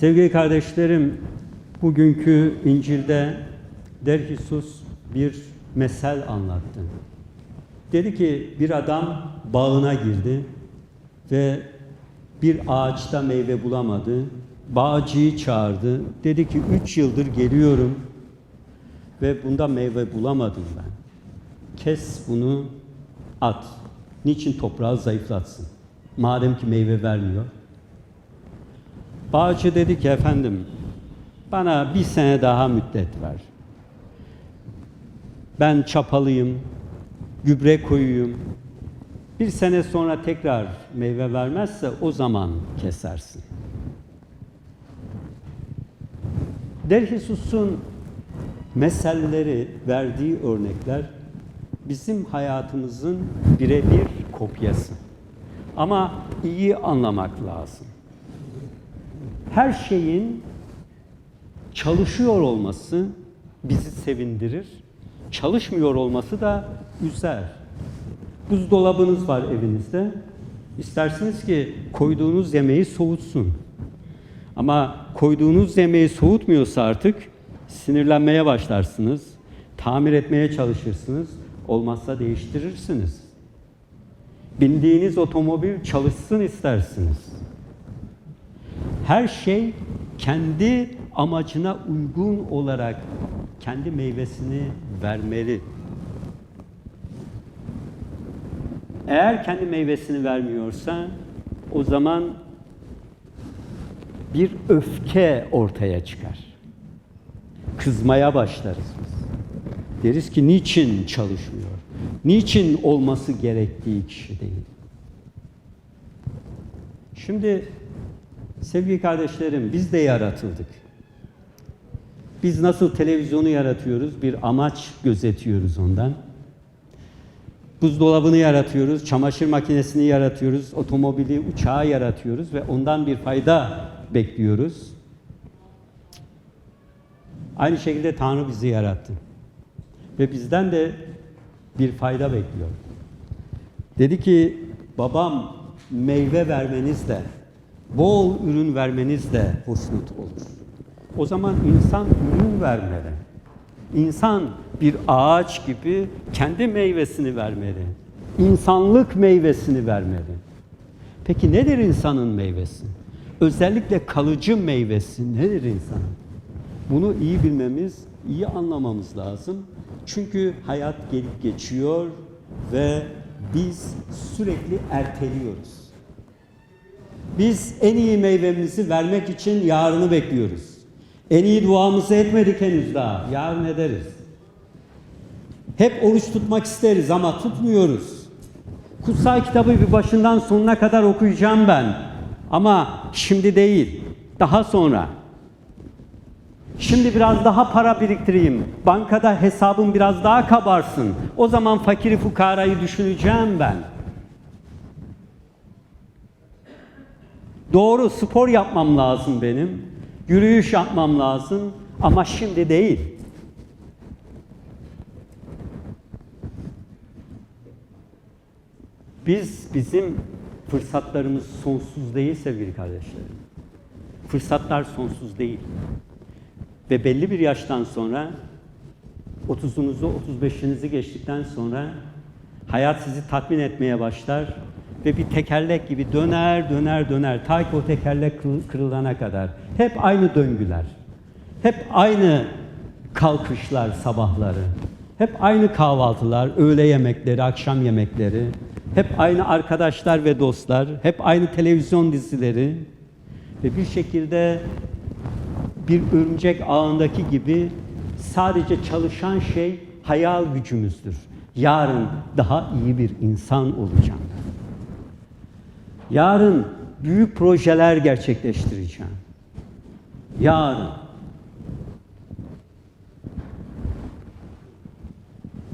Sevgili kardeşlerim, bugünkü İncil'de Derhisus bir mesel anlattı. Dedi ki bir adam bağına girdi ve bir ağaçta meyve bulamadı. Bağcıyı çağırdı. Dedi ki üç yıldır geliyorum ve bunda meyve bulamadım ben. Kes bunu at. Niçin toprağı zayıflatsın? Madem ki meyve vermiyor. Bağcı dedi ki efendim bana bir sene daha müddet ver. Ben çapalıyım, gübre koyuyum. Bir sene sonra tekrar meyve vermezse o zaman kesersin. Derhisus'un meselleri, verdiği örnekler bizim hayatımızın birebir kopyası. Ama iyi anlamak lazım. Her şeyin çalışıyor olması bizi sevindirir. Çalışmıyor olması da üzer. Buzdolabınız var evinizde. İstersiniz ki koyduğunuz yemeği soğutsun. Ama koyduğunuz yemeği soğutmuyorsa artık sinirlenmeye başlarsınız. Tamir etmeye çalışırsınız. Olmazsa değiştirirsiniz. Bindiğiniz otomobil çalışsın istersiniz. Her şey kendi amacına uygun olarak kendi meyvesini vermeli. Eğer kendi meyvesini vermiyorsa o zaman bir öfke ortaya çıkar. Kızmaya başlarız biz. Deriz ki niçin çalışmıyor? Niçin olması gerektiği kişi değil? Şimdi sevgili kardeşlerim biz de yaratıldık. Biz nasıl televizyonu yaratıyoruz? Bir amaç gözetiyoruz ondan. Buzdolabını yaratıyoruz, çamaşır makinesini yaratıyoruz, otomobili, uçağı yaratıyoruz ve ondan bir fayda bekliyoruz. Aynı şekilde Tanrı bizi yarattı. Ve bizden de bir fayda bekliyor. Dedi ki babam meyve vermenizle, bol ürün vermenizle hoşnut olur. O zaman insan ürün vermeli. İnsan bir ağaç gibi kendi meyvesini vermeli. İnsanlık meyvesini vermeli. Peki nedir insanın meyvesi? Özellikle kalıcı meyvesi nedir insanın? Bunu iyi bilmemiz, iyi anlamamız lazım. Çünkü hayat gelip geçiyor ve biz sürekli erteliyoruz. Biz en iyi meyvemizi vermek için yarını bekliyoruz. En iyi duamızı etmedik henüz daha. Yarın ederiz. Hep oruç tutmak isteriz ama tutmuyoruz. Kutsal kitabı bir başından sonuna kadar okuyacağım ben. Ama şimdi değil, daha sonra. Şimdi biraz daha para biriktireyim. Bankada hesabım biraz daha kabarsın. O zaman fakiri fukarayı düşüneceğim ben. Doğru spor yapmam lazım benim. Yürüyüş yapmam lazım ama şimdi değil. Biz bizim fırsatlarımız sonsuz değil sevgili kardeşlerim. Fırsatlar sonsuz değil. Ve belli bir yaştan sonra 30'unuzu 35'inizi geçtikten sonra hayat sizi tatmin etmeye başlar ve bir tekerlek gibi döner döner döner ta ki o tekerlek kırılana kadar. Hep aynı döngüler. Hep aynı kalkışlar sabahları. Hep aynı kahvaltılar, öğle yemekleri, akşam yemekleri. Hep aynı arkadaşlar ve dostlar. Hep aynı televizyon dizileri. Ve bir şekilde bir örümcek ağındaki gibi sadece çalışan şey hayal gücümüzdür. Yarın daha iyi bir insan olacağım. Yarın büyük projeler gerçekleştireceğim. Yarın.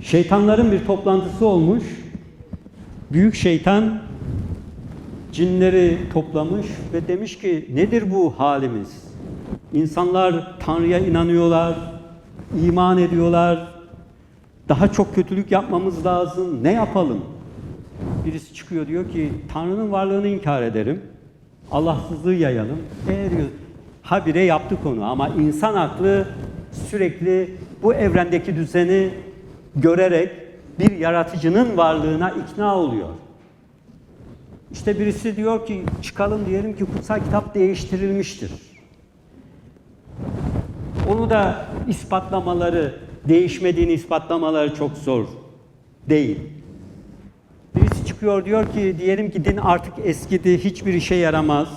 Şeytanların bir toplantısı olmuş. Büyük şeytan cinleri toplamış ve demiş ki nedir bu halimiz? İnsanlar Tanrı'ya inanıyorlar, iman ediyorlar. Daha çok kötülük yapmamız lazım. Ne yapalım? Birisi çıkıyor diyor ki Tanrı'nın varlığını inkar ederim. Allahsızlığı yayalım. E diyor Habire yaptık onu ama insan aklı sürekli bu evrendeki düzeni görerek bir yaratıcının varlığına ikna oluyor. İşte birisi diyor ki çıkalım diyelim ki kutsal kitap değiştirilmiştir. Onu da ispatlamaları, değişmediğini ispatlamaları çok zor değil. Çıkıyor diyor ki diyelim ki din artık eskidi, hiçbir işe yaramaz.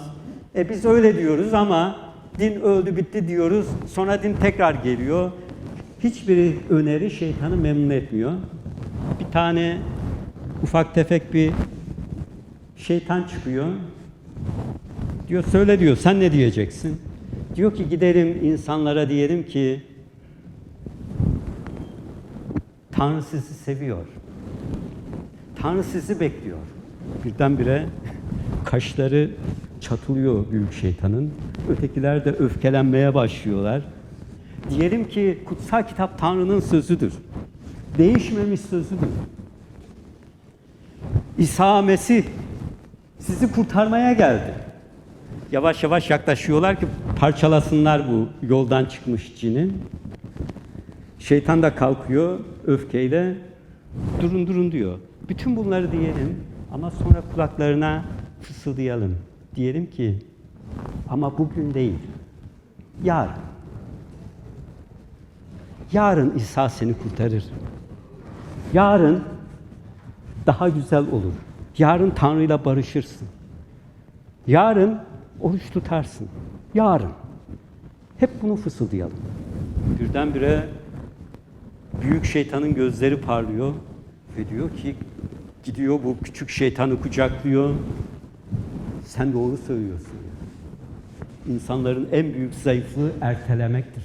E biz öyle diyoruz ama din öldü bitti diyoruz. Sonra din tekrar geliyor. Hiçbir öneri şeytanı memnun etmiyor. Bir tane ufak tefek bir şeytan çıkıyor. Diyor söyle diyor sen ne diyeceksin? Diyor ki gidelim insanlara diyelim ki Tanrı sizi seviyor. Tanrı sizi bekliyor. Birdenbire kaşları çatılıyor büyük şeytanın. Ötekiler de öfkelenmeye başlıyorlar. Diyelim ki kutsal kitap Tanrı'nın sözüdür. Değişmemiş sözüdür. İsa Mesih sizi kurtarmaya geldi. Yavaş yavaş yaklaşıyorlar ki parçalasınlar bu yoldan çıkmış cini. Şeytan da kalkıyor öfkeyle. Durun durun diyor. Bütün bunları diyelim ama sonra kulaklarına fısıldayalım. Diyelim ki ama bugün değil. Yarın. Yarın İsa seni kurtarır. Yarın daha güzel olur. Yarın Tanrı'yla barışırsın. Yarın oruç tutarsın. Yarın. Hep bunu fısıldayalım. Birdenbire büyük şeytanın gözleri parlıyor ve diyor ki gidiyor bu küçük şeytanı kucaklıyor. Sen doğru söylüyorsun. İnsanların en büyük zayıflığı ertelemektir.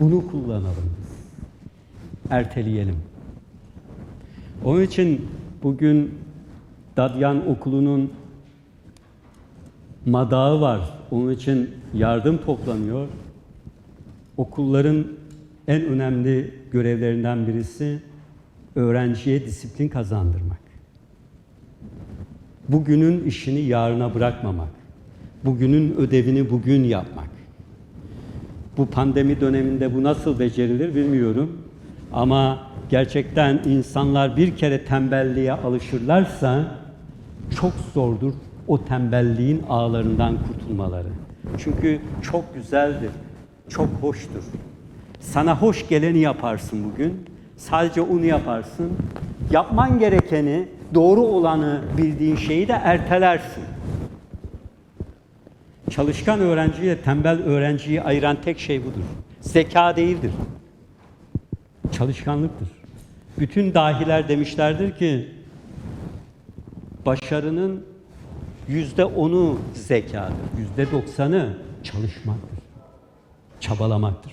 Bunu kullanalım. Erteleyelim. Onun için bugün Dadyan Okulu'nun madağı var. Onun için yardım toplanıyor. Okulların en önemli görevlerinden birisi öğrenciye disiplin kazandırmak. Bugünün işini yarına bırakmamak. Bugünün ödevini bugün yapmak. Bu pandemi döneminde bu nasıl becerilir bilmiyorum. Ama gerçekten insanlar bir kere tembelliğe alışırlarsa çok zordur o tembelliğin ağlarından kurtulmaları. Çünkü çok güzeldir, çok hoştur. Sana hoş geleni yaparsın bugün. Sadece onu yaparsın. Yapman gerekeni, doğru olanı bildiğin şeyi de ertelersin. Çalışkan öğrenciyle tembel öğrenciyi ayıran tek şey budur. Zeka değildir. Çalışkanlıktır. Bütün dahiler demişlerdir ki başarının yüzde onu zekadır, yüzde doksanı çalışmaktır, çabalamaktır.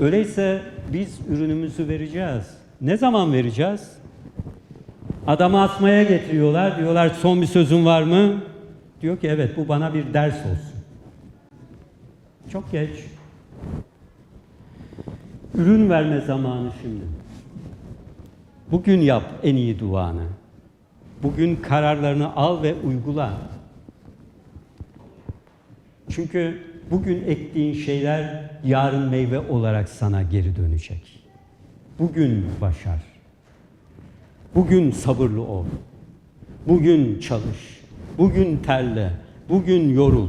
Öyleyse biz ürünümüzü vereceğiz. Ne zaman vereceğiz? Adamı asmaya getiriyorlar. Diyorlar son bir sözün var mı? Diyor ki evet bu bana bir ders olsun. Çok geç. Ürün verme zamanı şimdi. Bugün yap en iyi duanı. Bugün kararlarını al ve uygula. Çünkü bugün ektiğin şeyler yarın meyve olarak sana geri dönecek. Bugün başar. Bugün sabırlı ol. Bugün çalış. Bugün terle. Bugün yorul.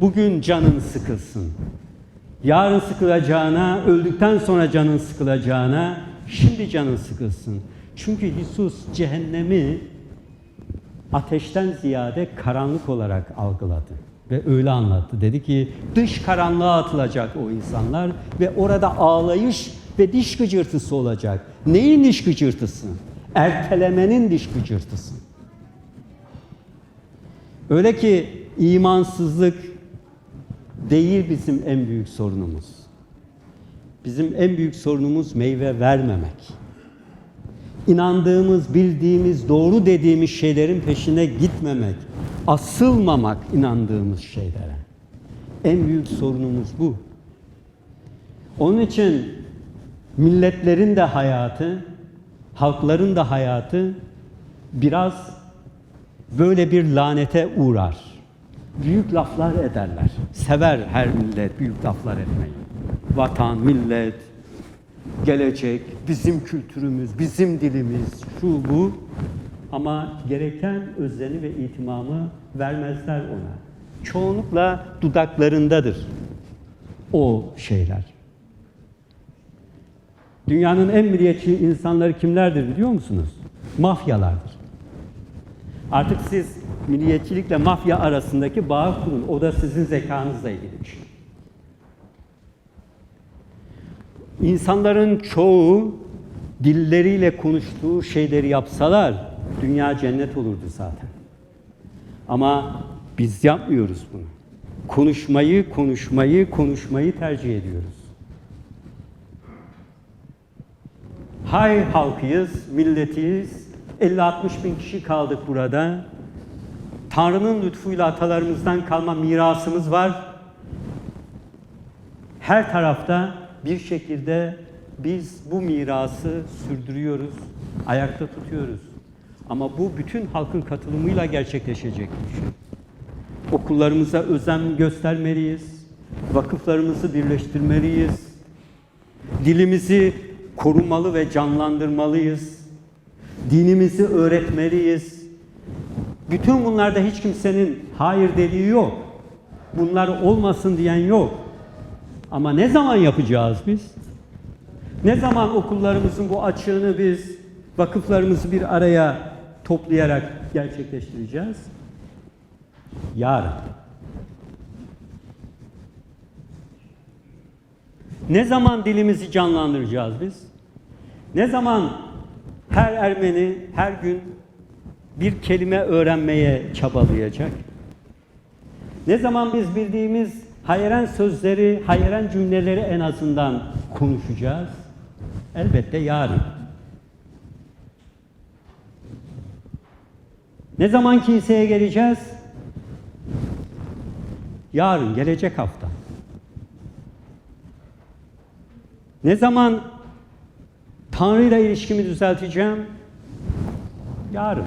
Bugün canın sıkılsın. Yarın sıkılacağına, öldükten sonra canın sıkılacağına, şimdi canın sıkılsın. Çünkü Isus cehennemi ateşten ziyade karanlık olarak algıladı ve öyle anlattı. Dedi ki dış karanlığa atılacak o insanlar ve orada ağlayış ve diş gıcırtısı olacak. Neyin diş gıcırtısı? Ertelemenin diş gıcırtısı. Öyle ki imansızlık değil bizim en büyük sorunumuz. Bizim en büyük sorunumuz meyve vermemek inandığımız, bildiğimiz, doğru dediğimiz şeylerin peşine gitmemek, asılmamak inandığımız şeylere. En büyük sorunumuz bu. Onun için milletlerin de hayatı, halkların da hayatı biraz böyle bir lanete uğrar. büyük laflar ederler. Sever her millet büyük laflar etmeyi. Vatan, millet, gelecek, bizim kültürümüz, bizim dilimiz, şu bu. Ama gereken özeni ve itimamı vermezler ona. Çoğunlukla dudaklarındadır o şeyler. Dünyanın en milliyetçi insanları kimlerdir biliyor musunuz? Mafyalardır. Artık siz milliyetçilikle mafya arasındaki bağı kurun. O da sizin zekanızla ilgili bir şey. İnsanların çoğu dilleriyle konuştuğu şeyleri yapsalar dünya cennet olurdu zaten. Ama biz yapmıyoruz bunu. Konuşmayı, konuşmayı, konuşmayı tercih ediyoruz. Hay halkıyız, milletiyiz. 50-60 bin kişi kaldık burada. Tanrı'nın lütfuyla atalarımızdan kalma mirasımız var. Her tarafta bir şekilde biz bu mirası sürdürüyoruz, ayakta tutuyoruz. Ama bu bütün halkın katılımıyla gerçekleşecek bir şey. Okullarımıza özen göstermeliyiz. Vakıflarımızı birleştirmeliyiz. Dilimizi korumalı ve canlandırmalıyız. Dinimizi öğretmeliyiz. Bütün bunlarda hiç kimsenin hayır dediği yok. Bunlar olmasın diyen yok. Ama ne zaman yapacağız biz? Ne zaman okullarımızın bu açığını biz vakıflarımızı bir araya toplayarak gerçekleştireceğiz? Yarın. Ne zaman dilimizi canlandıracağız biz? Ne zaman her Ermeni her gün bir kelime öğrenmeye çabalayacak? Ne zaman biz bildiğimiz hayren sözleri, hayren cümleleri en azından konuşacağız? Elbette yarın. Ne zaman kiliseye geleceğiz? Yarın, gelecek hafta. Ne zaman Tanrı ile ilişkimi düzelteceğim? Yarın.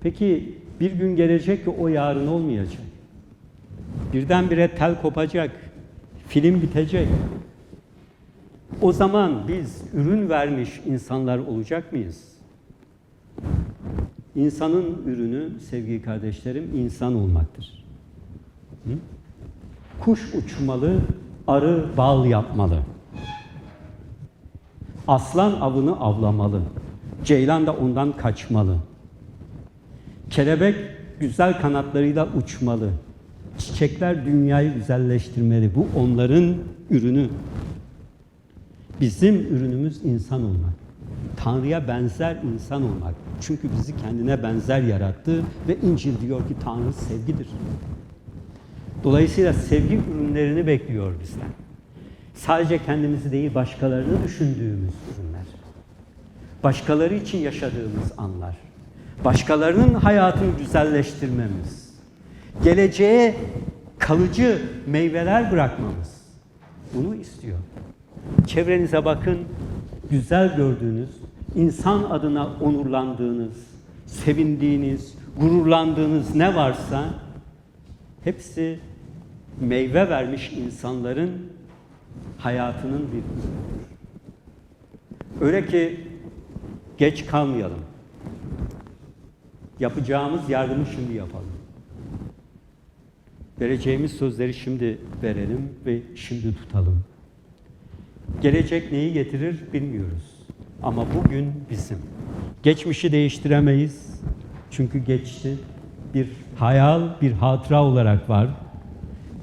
Peki bir gün gelecek ki o yarın olmayacak. Birdenbire tel kopacak. Film bitecek. O zaman biz ürün vermiş insanlar olacak mıyız? İnsanın ürünü sevgili kardeşlerim insan olmaktır. Hı? Kuş uçmalı, arı bal yapmalı. Aslan avını avlamalı. Ceylan da ondan kaçmalı. Kelebek güzel kanatlarıyla uçmalı. Çiçekler dünyayı güzelleştirmeli. Bu onların ürünü. Bizim ürünümüz insan olmak. Tanrı'ya benzer insan olmak. Çünkü bizi kendine benzer yarattı ve İncil diyor ki Tanrı sevgidir. Dolayısıyla sevgi ürünlerini bekliyor bizden. Sadece kendimizi değil başkalarını düşündüğümüz ürünler. Başkaları için yaşadığımız anlar. Başkalarının hayatını güzelleştirmemiz. Geleceğe kalıcı meyveler bırakmamız. Bunu istiyor. Çevrenize bakın, güzel gördüğünüz, insan adına onurlandığınız, sevindiğiniz, gururlandığınız ne varsa hepsi meyve vermiş insanların hayatının bir ürünüdür. Öyle ki geç kalmayalım. Yapacağımız yardımı şimdi yapalım. Vereceğimiz sözleri şimdi verelim ve şimdi tutalım. Gelecek neyi getirir bilmiyoruz. Ama bugün bizim. Geçmişi değiştiremeyiz. Çünkü geçti. Bir hayal, bir hatıra olarak var.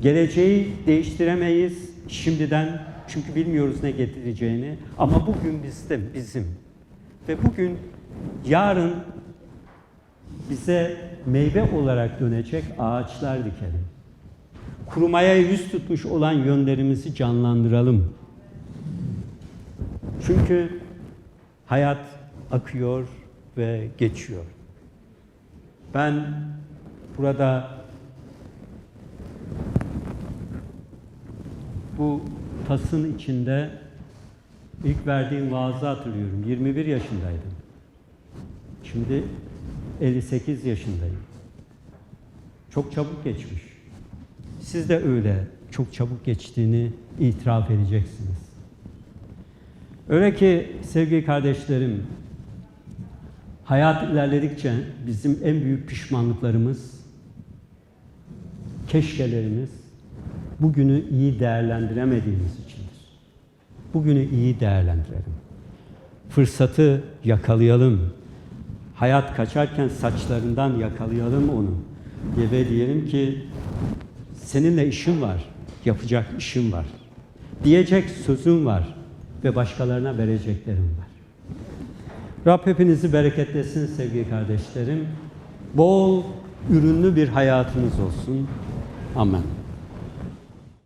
Geleceği değiştiremeyiz şimdiden çünkü bilmiyoruz ne getireceğini. Ama bugün bizde, bizim. Ve bugün, yarın bize meyve olarak dönecek ağaçlar dikelim. Kurumaya yüz tutmuş olan yönlerimizi canlandıralım. Çünkü hayat akıyor ve geçiyor. Ben burada bu tasın içinde ilk verdiğim vaazı hatırlıyorum. 21 yaşındaydım. Şimdi 58 yaşındayım. çok çabuk geçmiş. Siz de öyle çok çabuk geçtiğini itiraf edeceksiniz. Öyle ki sevgili kardeşlerim, hayat ilerledikçe bizim en büyük pişmanlıklarımız, keşkelerimiz bugünü iyi değerlendiremediğimiz içindir. Bugünü iyi değerlendirelim. Fırsatı yakalayalım. Hayat kaçarken saçlarından yakalayalım onu. Ve diyelim ki seninle işim var, yapacak işim var. Diyecek sözüm var ve başkalarına vereceklerim var. Rab hepinizi bereketlesin sevgili kardeşlerim. Bol ürünlü bir hayatınız olsun. Amen.